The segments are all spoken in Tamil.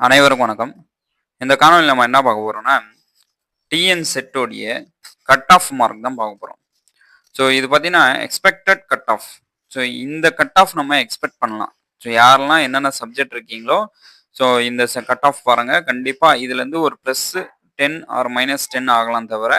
அனைவருக்கும் வணக்கம். இந்த காணொலியில் நம்ம என்ன பார்க்க போகிறோம்னா டிஎன் செட்டோடைய கட் ஆஃப் மார்க் தான் பார்க்க போகிறோம் ஸோ இது பார்த்தீங்கன்னா எக்ஸ்பெக்டட் கட் ஆஃப் ஸோ இந்த கட் ஆஃப் நம்ம எக்ஸ்பெக்ட் பண்ணலாம். ஸோ யாரெல்லாம் என்னென்ன சப்ஜெக்ட் இருக்கீங்களோ ஸோ இந்த கட் ஆஃப் பாருங்கள் கண்டிப்பாக இதுலேருந்து ஒரு plus ten or minus ten ஆகலாம் தவிர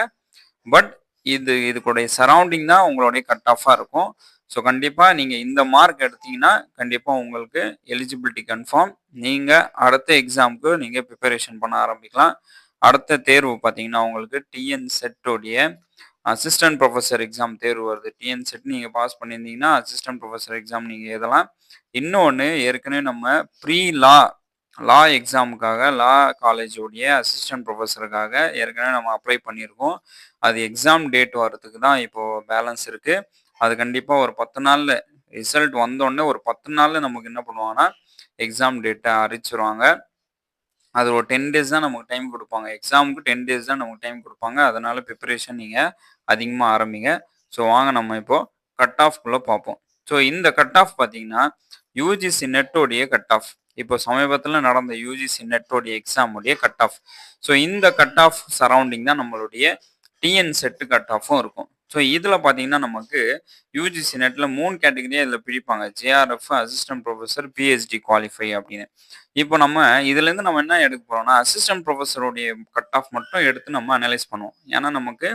பட் இது இதுக்குடைய சரௌண்டிங் தான் உங்களுடைய கட் ஆஃபாக இருக்கும். ஸோ கண்டிப்பாக நீங்கள் இந்த மார்க் எடுத்தீங்கன்னா கண்டிப்பாக உங்களுக்கு எலிஜிபிலிட்டி கன்ஃபார்ம் நீங்கள் அடுத்த எக்ஸாமுக்கு நீங்கள் ப்ரிப்பரேஷன் பண்ண ஆரம்பிக்கலாம். அடுத்த தேர்வு பார்த்தீங்கன்னா உங்களுக்கு டிஎன் செட்டோடைய அசிஸ்டன்ட் ப்ரொஃபஸர் எக்ஸாம் தேர்வு வருது. டிஎன் செட் நீங்கள் பாஸ் பண்ணியிருந்தீங்கன்னா அசிஸ்டன்ட் ப்ரொஃபஸர் எக்ஸாம் நீங்கள் எழுதலாம். இன்னொன்று ஏற்கனவே நம்ம ப்ரீ லா லா எக்ஸாமுக்காக லா காலேஜோடைய அசிஸ்டன்ட் ப்ரொஃபஸருக்காக ஏற்கனவே நம்ம அப்ளை பண்ணியிருக்கோம். அது எக்ஸாம் டேட் வர்றதுக்கு தான் இப்போது பேலன்ஸ் இருக்குது அது கண்டிப்பாக ஒரு பத்து நாளில் ரிசல்ட் வந்தோடனே ஒரு பத்து நாளில் நமக்கு என்ன பண்ணுவாங்கன்னா எக்ஸாம் டேட்டை அறிச்சிருவாங்க அது ஒரு டென் டேஸ் தான் நமக்கு டைம் கொடுப்பாங்க. எக்ஸாமுக்கு டென் டேஸ் தான் நமக்கு டைம் கொடுப்பாங்க. அதனால ப்ரிப்பரேஷன் நீங்கள் அதிகமாக ஆரம்பிங்க. ஸோ வாங்க நம்ம இப்போது கட் ஆஃப்குள்ளே பார்ப்போம். ஸோ இந்த கட் ஆஃப் பார்த்தீங்கன்னா யூஜிசி நெட்டோடைய கட் ஆஃப் இப்போ சமீபத்தில் நடந்த யூஜிசி நெட்டோடைய எக்ஸாமுடைய கட் ஆஃப் ஸோ இந்த கட் ஆஃப் சரௌண்டிங் தான் நம்மளுடைய டிஎன் செட்டு கட் ஆஃபும் இருக்கும். ஸோ இதில் பார்த்தீங்கன்னா நமக்கு யூஜிசி நெட்டில் மூணு கேட்டகரியாக இதில் பிரிப்பாங்க. JRF assistant professor PhD qualify அப்படின்னு. இப்போ நம்ம இதுலேருந்து நம்ம என்ன எடுக்க போகிறோம்னா அசிஸ்டன்ட் ப்ரொஃபஸருடைய கட் ஆஃப் மட்டும் எடுத்து நம்ம அனலைஸ் பண்ணுவோம். ஏன்னா நமக்கு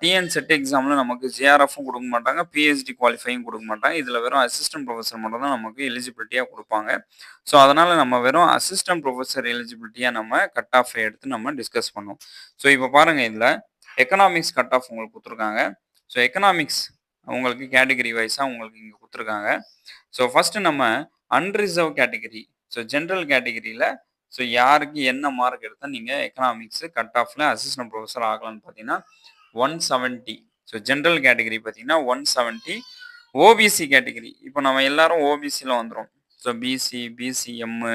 டிஎன் செட் எக்ஸாமில் நமக்கு ஜேஆர்எஃப்பும் கொடுக்க மாட்டாங்க பிஹெச்டி குவாலிஃபையும் கொடுக்க மாட்டாங்க. இதில் வெறும் அசிஸ்டன்ட் ப்ரொஃபஸர் மட்டும் தான் நமக்கு எலிஜிபிலிட்டியாக கொடுப்பாங்க. ஸோ அதனால் நம்ம வெறும் அசிஸ்டன்ட் ப்ரொஃபஸர் எலிஜிபிலிட்டியாக நம்ம கட் ஆஃப் எடுத்து நம்ம டிஸ்கஸ் பண்ணுவோம். ஸோ இப்போ பாருங்கள் இதில் எக்கனாமிக்ஸ் கட் ஆஃப் உங்களுக்கு கொடுத்துருக்காங்க. ஸோ எக்கனாமிக்ஸ் உங்களுக்கு கேட்டகரி வைஸாக உங்களுக்கு இங்கே கொடுத்துருக்காங்க. ஸோ ஃபஸ்ட்டு நம்ம அன்ரிசர்வ் கேட்டகரி ஸோ ஜென்ரல் கேட்டகரியில் ஸோ யாருக்கு என்ன மார்க் எடுத்தால் நீங்கள் எக்கனாமிக்ஸு கட் ஆஃபில் அசிஸ்டன்ட் ப்ரொஃபஸர் ஆகலாம்னு பார்த்தீங்கன்னா one seventy so general category பார்த்தீங்கன்னா ஒன் செவன்ட்டி ஓபிசி கேட்டகரி இப்போ நம்ம எல்லாரும் ஓபிசியில் வந்துடும் ஸோ பிசி பிசிஎம்மு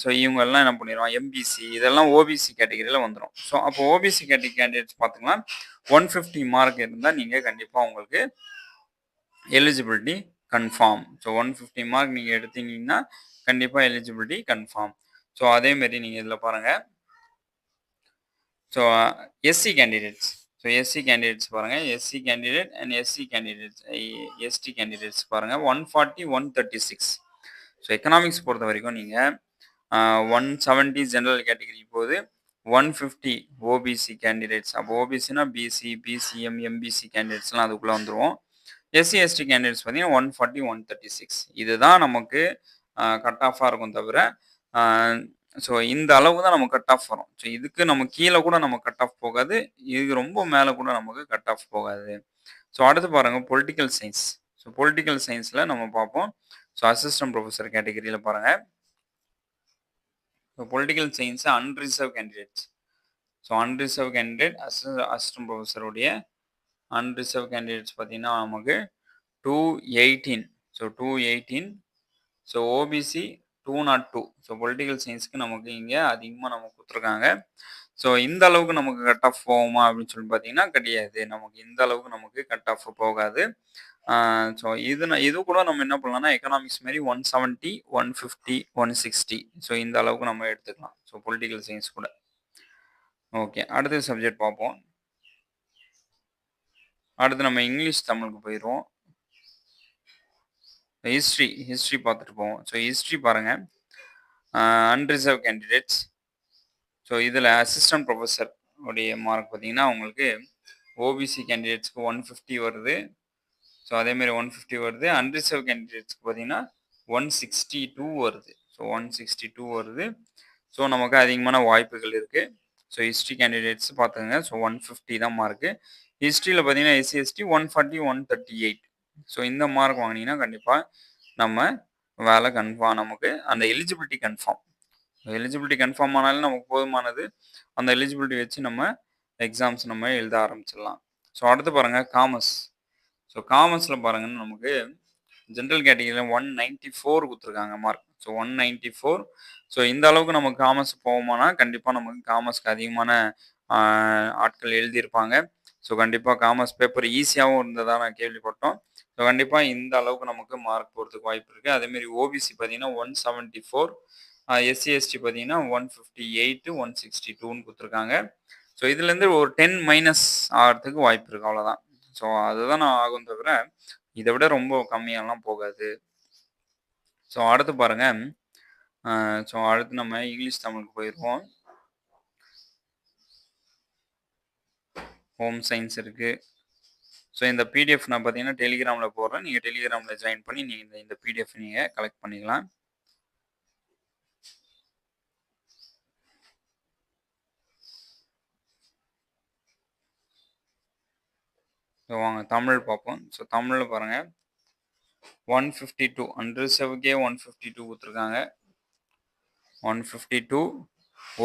ஸோ இவங்கெல்லாம் என்ன பண்ணிடுவான் எம்பிசி இதெல்லாம் ஓபிசி கேட்டகரியில் வந்துடும் ஸோ அப்போ ஓபிசி கேட்டகரி கேண்டிடேட்ஸ் பார்த்துக்கலாம் ஒன் ஃபிஃப்டி மார்க் இருந்தால் நீங்கள் கண்டிப்பாக உங்களுக்கு eligibility confirm so one fifty mark நீங்கள் எடுத்தீங்கன்னா கண்டிப்பாக எலிஜிபிலிட்டி கன்ஃபார்ம் ஸோ அதேமாரி நீங்கள் இதில் பாருங்கள் so SC candidates so SC candidates பாருங்கள் SC candidate and SC candidates ST candidates பாருங்கள் one forty one thirty six so economics பொறுத்த வரைக்கும் நீங்கள் ஒன் செவன்ட்டி ஜென்ரல் கேட்டகரி போது ஒன் ஃபிஃப்டி ஓபிசி கேண்டிடேட்ஸ் அப்போ ஓபிசினா பிசி பிசிஎம் எம்பிசி கேண்டிடேட்ஸ்லாம் அதுக்குள்ளே வந்துடுவோம் எஸ்சி எஸ்டி கேண்டிடேட்ஸ் பார்த்தீங்கன்னா one forty one thirty six இதுதான் நமக்கு கட் ஆஃபாக இருக்கும் தவிர ஸோ இந்த அளவு தான் நமக்கு கட் ஆஃப் வரும். ஸோ இதுக்கு நம்ம கீழே கூட நம்ம கட் ஆஃப் போகாது. இது ரொம்ப மேலே கூட நமக்கு கட் ஆஃப் போகாது. ஸோ அடுத்து பாருங்கள் பொலிட்டிக்கல் சயின்ஸ் ஸோ பொலிட்டிக்கல் சயின்ஸில் நம்ம பார்ப்போம். ஸோ அசிஸ்டன்ட் ப்ரொஃபஸர் கேட்டகரியில் பாருங்கள் so political science unreserved candidates so unreserved candidate assist assistant ப்ரொஃபஸருடைய unreserved candidates பார்த்தீங்கன்னா நமக்கு two eighteen so two eighteen so OBC two nought two so political சயின்ஸ்க்கு நமக்கு இங்கே அதிகமாக நம்ம கொடுத்துருக்காங்க. ஸோ இந்த அளவுக்கு நமக்கு கட் ஆஃப் போகுமா அப்படின்னு சொல்லி பார்த்தீங்கன்னா கிடையாது. நமக்கு இந்த அளவுக்கு நமக்கு கட் ஆஃப் போகாது. ஸோ இது இது கூட நம்ம என்ன பண்ணலாம்னா எக்கனாமிக்ஸ் மாரி one seventy one fifty one sixty so இந்த அளவுக்கு நம்ம எடுத்துக்கலாம். ஸோ பொலிட்டிக்கல் சயின்ஸ் கூட. ஓகே அடுத்த சப்ஜெக்ட் பார்ப்போம். அடுத்து நம்ம இங்கிலீஷ் தமிழுக்கு போயிடுவோம். ஹிஸ்ட்ரி ஹிஸ்ட்ரி பார்த்துட்டு போவோம். ஸோ ஹிஸ்ட்ரி பாருங்கள் அன்ரிசர்வ் கேண்டிடேட்ஸ் ஸோ இதில் அசிஸ்டன்ட் ப்ரொஃபஸர் உடைய மார்க் பார்த்தீங்கன்னா உங்களுக்கு ஓபிசி கேண்டிடேட்ஸ்க்கு ஒன் ஃபிஃப்டி வருது. ஸோ அதேமாரி ஒன் ஃபிஃப்டி வருது. அன்ரிசர்வ் கேண்டிடேட்ஸ்க்கு பார்த்தீங்கன்னா ஒன் சிக்ஸ்டி டூ வருது. ஸோ ஒன் சிக்ஸ்டி டூ வருது. ஸோ நமக்கு அதிகமான வாய்ப்புகள் இருக்குது ஸோ ஹிஸ்ட்ரி கேண்டிடேட்ஸ் பார்த்துங்க ஸோ ஒன் ஃபிஃப்டி தான் மார்க்கு ஹிஸ்ட்ரியில் பார்த்தீங்கன்னா SC ST one forty one thirty eight so இந்த மார்க் வாங்கினீங்கன்னா கண்டிப்பாக நம்ம வேலை கன்ஃபார்ம் நமக்கு அந்த எலிஜிபிலிட்டி கன்ஃபார்ம் எலிஜிபிலிட்டி கன்ஃபார்ம் ஆனாலும் நமக்கு போதுமானது. அந்த எலிஜிபிலிட்டி வச்சு நம்ம எக்ஸாம்ஸ் நம்ம எழுத ஆரம்பிச்சிடலாம். ஸோ அடுத்து பாருங்கள் காமர்ஸ் ஸோ காமர்ஸில் பாருங்கன்னு நமக்கு ஜென்ரல் கேட்டகரியில் ஒன் நைன்டி ஃபோர் கொடுத்துருக்காங்க mark so one ninety four so இந்த அளவுக்கு நம்ம காமர்ஸ் போவோமானா கண்டிப்பாக நமக்கு காமர்ஸ்க்கு அதிகமான ஆட்கள் எழுதியிருப்பாங்க. ஸோ கண்டிப்பாக காமர்ஸ் பேப்பர் ஈஸியாகவும் இருந்ததாக நான் கேள்விப்பட்டோம். ஸோ கண்டிப்பாக இந்த அளவுக்கு நமக்கு மார்க் போகிறதுக்கு வாய்ப்பு இருக்குது அதேமாரி ஓபிசி பார்த்தீங்கன்னா one seventy four SC ST பார்த்தீங்கன்னா one fifty eight one sixty டூன்னு கொடுத்துருக்காங்க ஸோ இதுலேருந்து ஒரு டென் மைனஸ் ஆகிறதுக்கு வாய்ப்பு இருக்குது அவ்வளோதான் ஸோ அதுதான் நான் ஆகும் தவிர இதை விட ரொம்ப கம்மியாலாம் போகாது. ஸோ அடுத்து பாருங்கள் ஸோ அடுத்து நம்ம இங்கிலீஷ் தமிழுக்கு போயிடுவோம் ஹோம் சயின்ஸ் இருக்குது ஸோ இந்த பிடிஎஃப் நான் பார்த்தீங்கன்னா டெலிகிராமில் போடுறேன். நீங்கள் டெலிகிராமில் ஜாயின் பண்ணி நீங்கள் இந்த இந்த பிடிஎஃப் நீங்கள் கலெக்ட் பண்ணிக்கலாம். ஸோ வாங்க தமிழ் பார்ப்போம். ஸோ தமிழில் பாருங்கள் ஒன் ஃபிஃப்டி டூ அன்ரிசர்வுக்கே ஒன் ஃபிஃப்டி டூ கொடுத்துருக்காங்க. ஒன் ஃபிஃப்டி டூ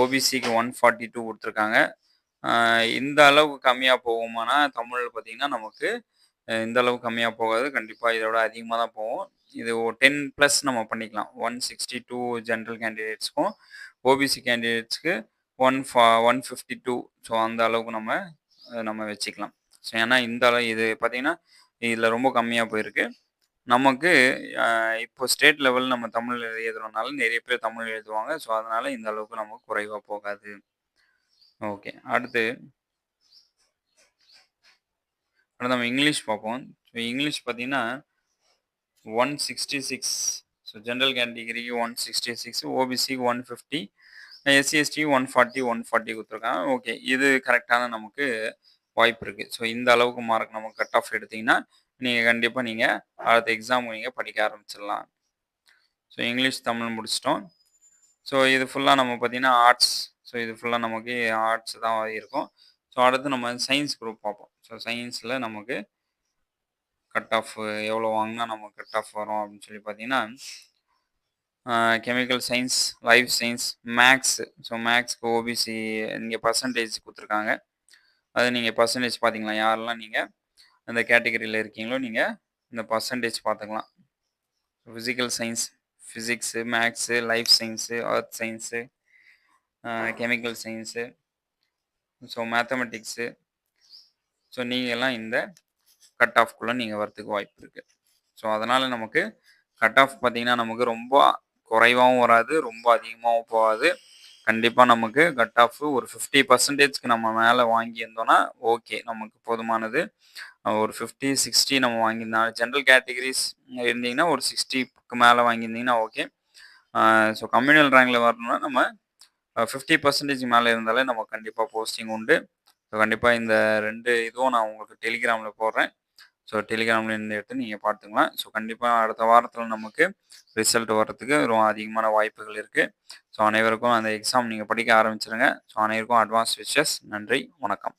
ஓபிசிக்கு ஒன் ஃபார்ட்டி டூ கொடுத்துருக்காங்க. இந்த அளவுக்கு கம்மியாக போகுமானா தமிழில் பார்த்தீங்கன்னா நமக்கு இந்த அளவுக்கு கம்மியாக போகாது. கண்டிப்பாக இதோட அதிகமாக தான் போகும். இது டென் ப்ளஸ் நம்ம பண்ணிக்கலாம். ஒன் சிக்ஸ்டி டூ ஜென்ரல் கேண்டிடேட்ஸ்க்கும் ஓபிசி கேண்டிடேட்ஸ்க்கு ஒன் ஃபா ஒன் ஃபிஃப்டி டூ ஸோ அந்த அளவுக்கு நம்ம நம்ம வச்சுக்கலாம். ஏன்னா இந்த அளவு இது பார்த்திங்கன்னா இதில் ரொம்ப கம்மியாக போயிருக்கு. நமக்கு இப்போ ஸ்டேட் லெவல் நம்ம தமிழ் எழுதுறதுனால நிறைய பேர் தமிழ் எழுதுவாங்க. ஸோ அதனால் இந்த அளவுக்கு நமக்கு குறைவாக போகாது. ஓகே அடுத்து. அடுத்து நம்ம இங்கிலீஷ் பார்ப்போம். ஸோ இங்கிலீஷ் பார்த்தீங்கன்னா one sixty six. So general கேட்டகிரிக்கு one sixty six ஓபிசிக்கு one fifty SC ST one forty one forty கொடுத்துருக்காங்க. ஓகே இது கரெக்டான நமக்கு வாய்ப்பு இருக்குது ஸோ இந்த அளவுக்கு மார்க் நம்ம கட் ஆஃப் எடுத்திங்கன்னா நீங்கள் கண்டிப்பாக நீங்கள் அடுத்த எக்ஸாம் நீங்கள் படிக்க ஆரம்பிச்சிடலாம். ஸோ இங்கிலீஷ் தமிழ் முடிச்சிட்டோம். ஸோ இது ஃபுல்லாக நம்ம பார்த்தீங்கன்னா ஆர்ட்ஸ் ஸோ இது ஃபுல்லாக நமக்கு ஆர்ட்ஸ் தான் இருக்கும். ஸோ அடுத்து நம்ம சயின்ஸ் குரூப் பார்ப்போம். ஸோ சயின்ஸில் நமக்கு கட் ஆஃப் எவ்வளோ வாங்கினா நமக்கு கட் ஆஃப் வரும் அப்படின்னு சொல்லி பார்த்தீங்கன்னா chemical science life science maths so மேக்ஸ்க்கு OBC இங்கே பர்சன்டேஜ் கொடுத்துருக்காங்க. அது நீங்கள் பர்சன்டேஜ் பார்த்தீங்களா யாரெல்லாம் நீங்கள் அந்த கேட்டகரியில் இருக்கீங்களோ நீங்கள் இந்த பர்சன்டேஜ் பார்த்துக்கலாம் physical science physics maths life science earth science chemical science so mathematics so நீங்கள்லாம் இந்த கட் ஆஃப்குள்ளே நீங்கள் வரத்துக்கு வாய்ப்பு இருக்குது ஸோ அதனால் நமக்கு கட் ஆஃப் பார்த்திங்கன்னா நமக்கு ரொம்ப குறைவாகவும் வராது ரொம்ப அதிகமாகவும் போகாது. கண்டிப்பாக நமக்கு கட் ஆஃப் ஒரு ஃபிஃப்டி பர்சன்டேஜ்க்கு நம்ம மேலே வாங்கியிருந்தோன்னா ஓகே நமக்கு போதுமானது. ஒரு ஃபிஃப்டி சிக்ஸ்டி நம்ம வாங்கியிருந்தோம். ஜென்ரல் கேட்டகிரிஸ் இருந்தீங்கன்னா ஒரு சிக்ஸ்டிக்கு மேலே வாங்கியிருந்தீங்கன்னா ஓகே ஸோ கம்யூனல் ரேங்கில் வரணும்னா நம்ம ஃபிஃப்டி பர்சன்டேஜ் மேலே இருந்தாலே நம்ம கண்டிப்பாக போஸ்டிங் உண்டு. ஸோ கண்டிப்பாக இந்த ரெண்டு இதுவும் நான் உங்களுக்கு டெலிகிராமில் போடுறேன். ஸோ டெலிகிராமில் இருந்து எடுத்து நீங்கள் பார்த்துக்கலாம். ஸோ கண்டிப்பாக அடுத்த வாரத்தில் நமக்கு ரிசல்ட் வர்றதுக்கு ரொம்ப அதிகமான வாய்ப்புகள் இருக்குது ஸோ அனைவருக்கும் அந்த எக்ஸாம் நீங்கள் படிக்க ஆரம்பிச்சிருங்க. ஸோ அனைவருக்கும் அட்வான்ஸ் விஷஸ் நன்றி. வணக்கம்.